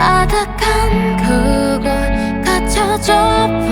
아득한 그걸 갖춰줘.